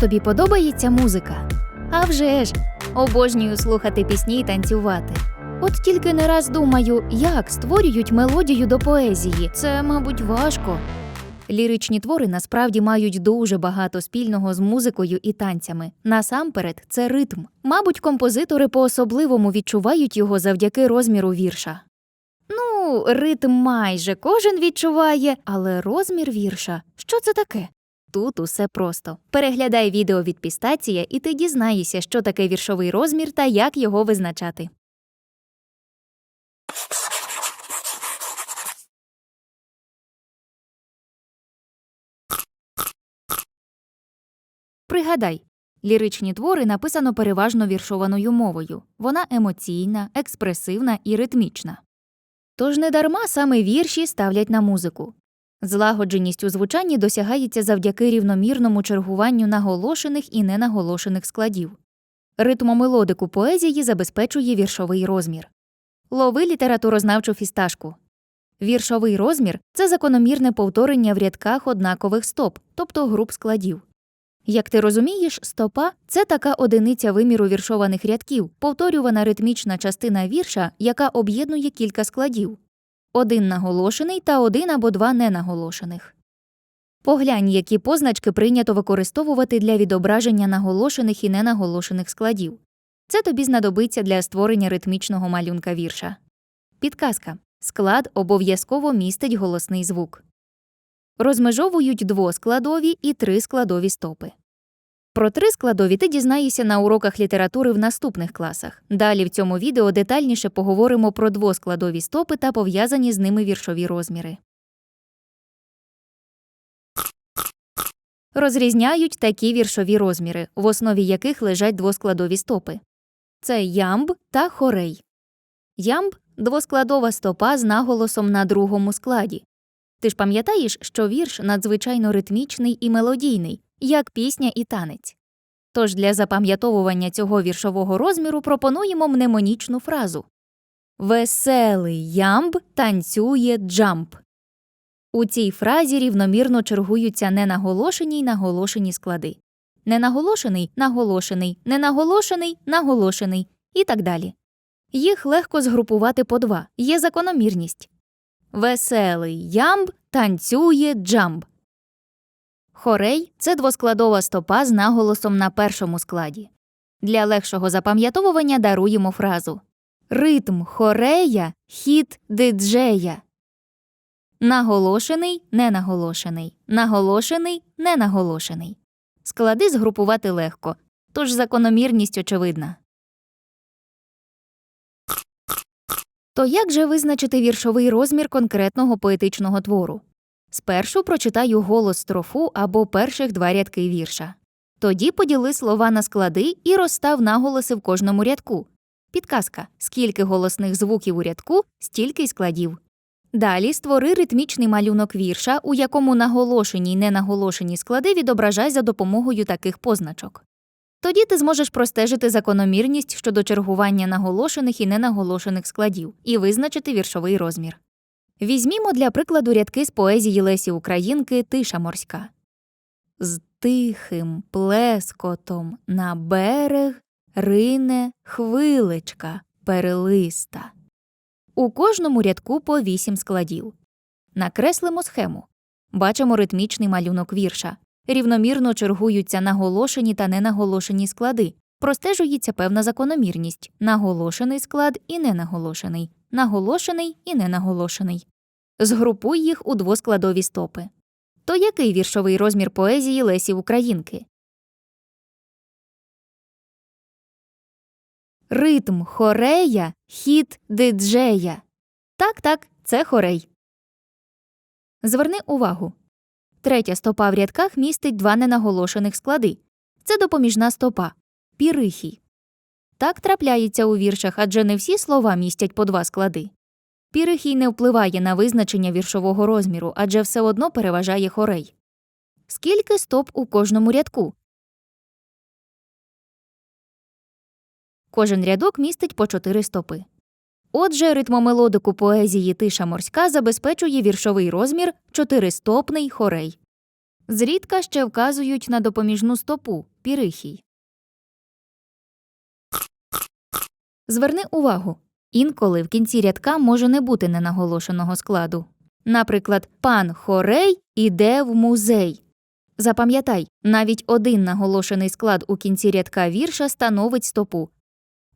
Тобі подобається музика? А вже ж, обожнюю слухати пісні і танцювати. От тільки не раз думаю, як створюють мелодію до поезії. Це, мабуть, важко. Ліричні твори насправді мають дуже багато спільного з музикою і танцями. Насамперед, це ритм. Мабуть, композитори по-особливому відчувають його завдяки розміру вірша. Ну, ритм майже кожен відчуває, але розмір вірша що це таке? Тут усе просто. Переглядай відео від Пістація, і ти дізнаєшся, що таке віршовий розмір та як його визначати. Пригадай, ліричні твори написано переважно віршованою мовою. Вона емоційна, експресивна і ритмічна. Тож недарма саме вірші ставлять на музику. Злагодженість у звучанні досягається завдяки рівномірному чергуванню наголошених і ненаголошених складів. Ритмомелодику поезії забезпечує віршовий розмір. Лови літературознавчу фісташку. Віршовий розмір це закономірне повторення в рядках однакових стоп, тобто груп складів. Як ти розумієш, стопа це така одиниця виміру віршованих рядків, повторювана ритмічна частина вірша, яка об'єднує кілька складів один наголошений та один або два ненаголошених. Поглянь, які позначки прийнято використовувати для відображення наголошених і ненаголошених складів. Це тобі знадобиться для створення ритмічного малюнка вірша. Підказка склад обов'язково містить голосний звук. Розмежовують двоскладові і трискладові стопи. Про трискладові ти дізнаєшся на уроках літератури в наступних класах. Далі в цьому відео детальніше поговоримо про двоскладові стопи та пов'язані з ними віршові розміри. Розрізняють такі віршові розміри, в основі яких лежать двоскладові стопи. Це ямб та хорей. Ямб двоскладова стопа з наголосом на другому складі. Ти ж пам'ятаєш, що вірш надзвичайно ритмічний і мелодійний, як пісня і танець. Тож для запам'ятовування цього віршового розміру пропонуємо мнемонічну фразу Веселий ямб танцює джамп. У цій фразі рівномірно чергуються ненаголошені й наголошені склади. Ненаголошений наголошений, ненаголошений наголошений і так далі. Їх легко згрупувати по два, є закономірність. Веселий ямб танцює джамб. Хорей це двоскладова стопа з наголосом на першому складі. Для легшого запам'ятовування даруємо фразу Ритм хорея хіт диджея. Наголошений ненаголошений. Наголошений ненаголошений. Склади згрупувати легко, тож закономірність очевидна. То як же визначити віршовий розмір конкретного поетичного твору? Спершу прочитаю голос строфу або перших два рядки вірша. Тоді поділи слова на склади і розстав наголоси в кожному рядку. Підказка скільки голосних звуків у рядку, стільки й складів. Далі створи ритмічний малюнок вірша, у якому наголошені й ненаголошені склади відображай за допомогою таких позначок. Тоді ти зможеш простежити закономірність щодо чергування наголошених і ненаголошених складів і визначити віршовий розмір. Візьмімо для прикладу рядки з поезії Лесі Українки Тиша морська. З тихим плескотом на берег рине хвилечка перелиста. У кожному рядку по вісім складів. Накреслимо схему. Бачимо ритмічний малюнок вірша. Рівномірно чергуються наголошені та ненаголошені склади. Простежується певна закономірність наголошений склад і ненаголошений, наголошений і ненаголошений. Згрупуй їх у двоскладові стопи. То який віршовий розмір поезії Лесі Українки? Ритм хорея хіт диджея. Так, так, це хорей. Зверни увагу. Третя стопа в рядках містить два ненаголошених склади. Це допоміжна стопа пірихій. Так трапляється у віршах, адже не всі слова містять по два склади. Пірихій не впливає на визначення віршового розміру, адже все одно переважає хорей. Скільки стоп у кожному рядку? Кожен рядок містить по чотири стопи. Отже, ритмомелодику поезії Тиша морська забезпечує віршовий розмір чотиристопний хорей. Зрідка ще вказують на допоміжну стопу пірихій. Зверни увагу, інколи в кінці рядка може не бути ненаголошеного складу. Наприклад, пан Хорей іде в музей. Запам'ятай, навіть один наголошений склад у кінці рядка вірша становить стопу.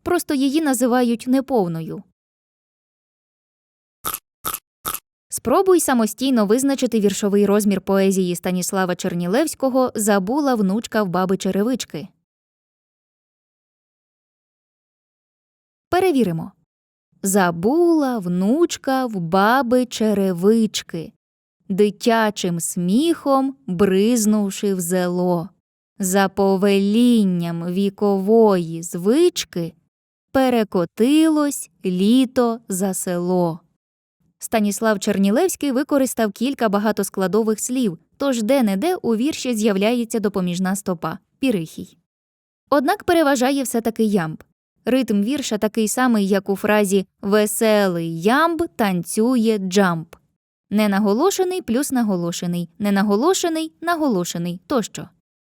Просто її називають неповною. Спробуй самостійно визначити віршовий розмір поезії Станіслава Чернілевського Забула внучка в баби черевички. Перевіримо. Забула внучка в баби черевички, дитячим сміхом бризнувши в зело. За повелінням вікової звички перекотилось літо за село. Станіслав Чернілевський використав кілька багатоскладових слів, тож де-не-де у вірші з'являється допоміжна стопа пірихій. Однак переважає все таки ямб. Ритм вірша такий самий, як у фразі Веселий ямб танцює джамп. Ненаголошений плюс наголошений, ненаголошений наголошений тощо.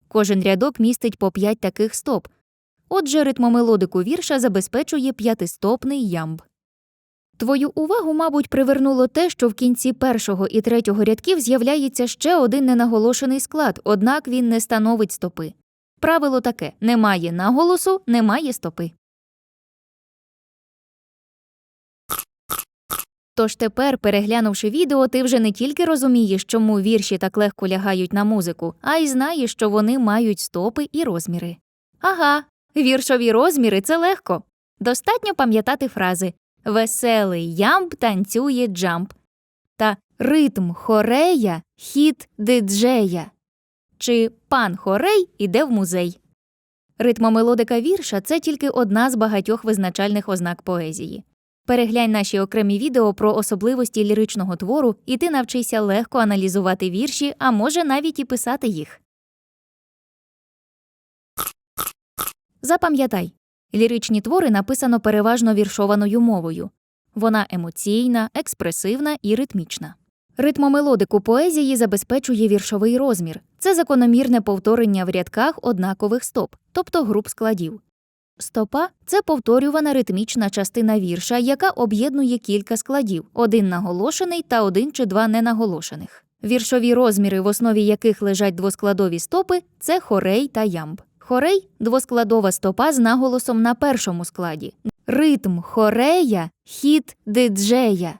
Кожен рядок містить по п'ять таких стоп. Отже, ритмомелодику вірша забезпечує п'ятистопний ямб. Твою увагу, мабуть, привернуло те, що в кінці першого і третього рядків з'являється ще один ненаголошений склад, однак він не становить стопи. Правило таке немає наголосу, немає стопи. Тож тепер, переглянувши відео, ти вже не тільки розумієш, чому вірші так легко лягають на музику, а й знаєш, що вони мають стопи і розміри. Ага, віршові розміри це легко. Достатньо пам'ятати фрази Веселий ямб танцює джамп та ритм хорея хіт диджея чи пан хорей іде в музей. Ритмомелодика вірша це тільки одна з багатьох визначальних ознак поезії. Переглянь наші окремі відео про особливості ліричного твору, і ти навчися легко аналізувати вірші, а може навіть і писати їх. Запам'ятай, ліричні твори написано переважно віршованою мовою. Вона емоційна, експресивна і ритмічна. Ритмомелодику поезії забезпечує віршовий розмір. Це закономірне повторення в рядках однакових стоп, тобто груп складів. Стопа це повторювана ритмічна частина вірша, яка об'єднує кілька складів один наголошений та один чи два ненаголошених. Віршові розміри, в основі яких лежать двоскладові стопи, це хорей та ямб. Хорей двоскладова стопа з наголосом на першому складі. Ритм хорея хіт диджея.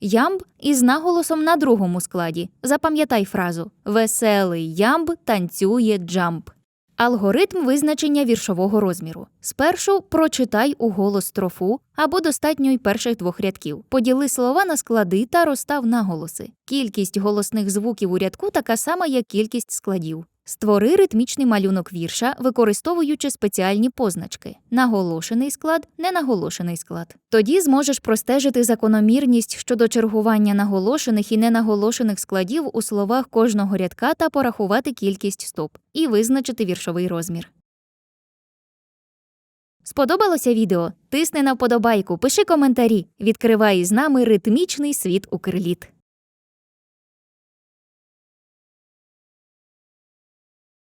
Ямб із наголосом на другому складі. Запам'ятай фразу Веселий ямб танцює джамп. Алгоритм визначення віршового розміру. Спершу прочитай у голос строфу або достатньо й перших двох рядків. Поділи слова на склади та розстав наголоси. Кількість голосних звуків у рядку така сама, як кількість складів. Створи ритмічний малюнок вірша, використовуючи спеціальні позначки: наголошений склад, ненаголошений склад. Тоді зможеш простежити закономірність щодо чергування наголошених і ненаголошених складів у словах кожного рядка та порахувати кількість стоп і визначити віршовий розмір. Сподобалося відео? Тисни на вподобайку, пиши коментарі, відкривай із нами ритмічний світ Укрліт.